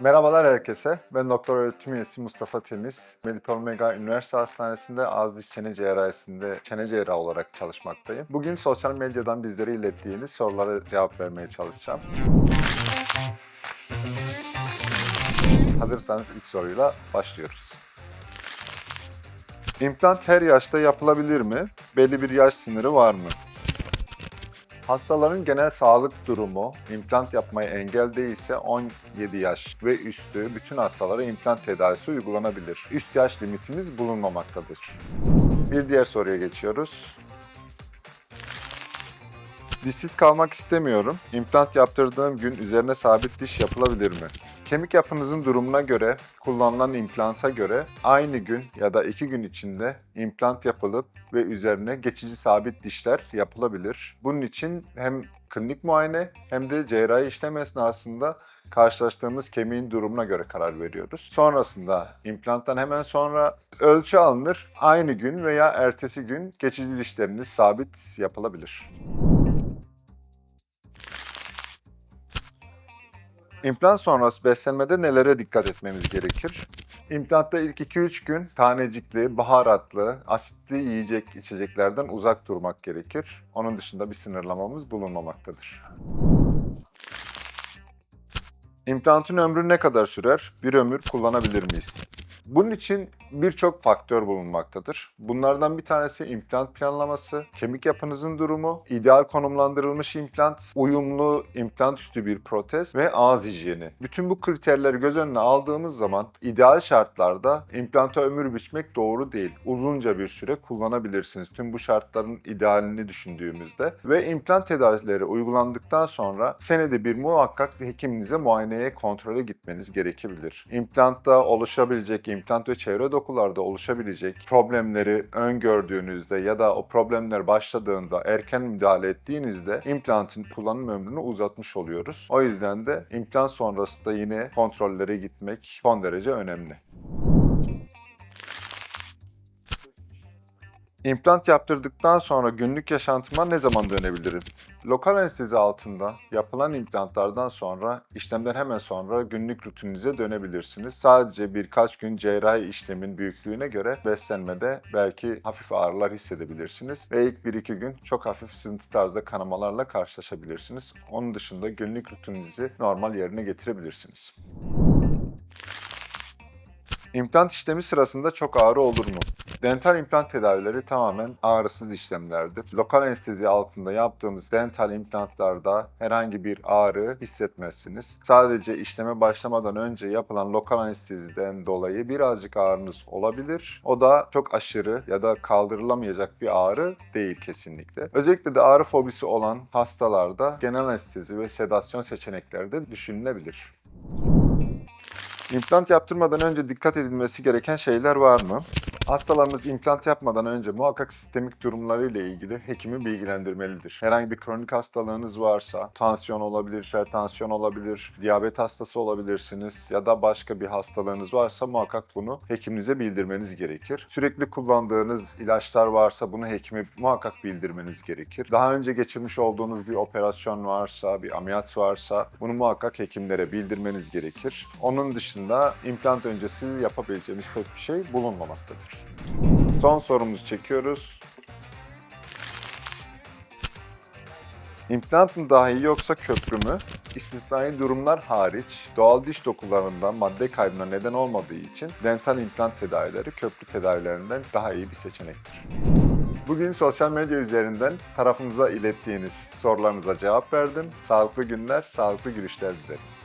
Merhabalar herkese. Ben doktor öğretim üyesi Mustafa Temiz. Medipol Mega Üniversite Hastanesi'nde ağız diş çene cerrahisinde çene cerrahı olarak çalışmaktayım. Bugün sosyal medyadan bizlere ilettiğiniz sorulara cevap vermeye çalışacağım. Hazırsanız ilk soruyla başlıyoruz. İmplant her yaşta yapılabilir mi? Belli bir yaş sınırı var mı? Hastaların genel sağlık durumu implant yapmaya engel değilse 17 yaş ve üstü bütün hastalara implant tedavisi uygulanabilir. Üst yaş limitimiz bulunmamaktadır. Bir diğer soruya geçiyoruz. Dişsiz kalmak istemiyorum. İmplant yaptırdığım gün üzerine sabit diş yapılabilir mi? Kemik yapınızın durumuna göre, kullanılan implanta göre aynı gün ya da iki gün içinde implant yapılıp ve üzerine geçici sabit dişler yapılabilir. Bunun için hem klinik muayene hem de cerrahi işlem esnasında karşılaştığımız kemiğin durumuna göre karar veriyoruz. Sonrasında implanttan hemen sonra ölçü alınır. Aynı gün veya ertesi gün geçici dişleriniz sabit yapılabilir. İmplant sonrası beslenmede nelere dikkat etmemiz gerekir? İmplantta ilk 2-3 gün tanecikli, baharatlı, asitli yiyecek içeceklerden uzak durmak gerekir. Onun dışında bir sınırlamamız bulunmamaktadır. İmplantın ömrü ne kadar sürer? Bir ömür kullanabilir miyiz? Bunun için birçok faktör bulunmaktadır. Bunlardan bir tanesi implant planlaması, kemik yapınızın durumu, ideal konumlandırılmış implant, uyumlu implant üstü bir protez ve ağız hijyeni. Bütün bu kriterleri göz önüne aldığımız zaman ideal şartlarda implanta ömür biçmek doğru değil. Uzunca bir süre kullanabilirsiniz tüm bu şartların idealini düşündüğümüzde. Ve implant tedavileri uygulandıktan sonra senede bir muhakkak hekiminize muayeneye kontrole gitmeniz gerekebilir. İmplantta oluşabilecek implant ve çevre dokularda oluşabilecek problemleri öngördüğünüzde ya da o problemler başladığında erken müdahale ettiğinizde implantın kullanım ömrünü uzatmış oluyoruz. O yüzden de implant sonrası da yine kontrollere gitmek son derece önemli. İmplant yaptırdıktan sonra günlük yaşantıma ne zaman dönebilirim? Lokal anestezi altında yapılan implantlardan sonra işlemden hemen sonra günlük rutininize dönebilirsiniz. Sadece birkaç gün cerrahi işlemin büyüklüğüne göre beslenmede belki hafif ağrılar hissedebilirsiniz ve ilk 1-2 gün çok hafif sızıntı tarzda kanamalarla karşılaşabilirsiniz. Onun dışında günlük rutininizi normal yerine getirebilirsiniz. İmplant işlemi sırasında çok ağrı olur mu? Dental implant tedavileri tamamen ağrısız işlemlerdir. Lokal anestezi altında yaptığımız dental implantlarda herhangi bir ağrı hissetmezsiniz. Sadece işleme başlamadan önce yapılan lokal anesteziden dolayı birazcık ağrınız olabilir. O da çok aşırı ya da kaldırılamayacak bir ağrı değil kesinlikle. Özellikle de ağrı fobisi olan hastalarda genel anestezi ve sedasyon seçenekleri de düşünülebilir. İmplant yaptırmadan önce dikkat edilmesi gereken şeyler var mı? Hastalarımız implant yapmadan önce muhakkak sistemik durumlarıyla ilgili hekimi bilgilendirmelidir. Herhangi bir kronik hastalığınız varsa, tansiyon olabilir, hipertansiyon olabilir, diyabet hastası olabilirsiniz ya da başka bir hastalığınız varsa muhakkak bunu hekiminize bildirmeniz gerekir. Sürekli kullandığınız ilaçlar varsa bunu hekime muhakkak bildirmeniz gerekir. Daha önce geçirmiş olduğunuz bir operasyon varsa, bir ameliyat varsa bunu muhakkak hekimlere bildirmeniz gerekir. Onun dışında implant öncesi yapabileceğimiz pek bir şey bulunmamaktadır. Son sorumuzu çekiyoruz. İmplant mı daha iyi yoksa köprü mü? İstisnai durumlar hariç doğal diş dokularında madde kaybına neden olmadığı için dental implant tedavileri köprü tedavilerinden daha iyi bir seçenektir. Bugün sosyal medya üzerinden tarafımıza ilettiğiniz sorularınıza cevap verdim. Sağlıklı günler, sağlıklı gülüşler dilerim.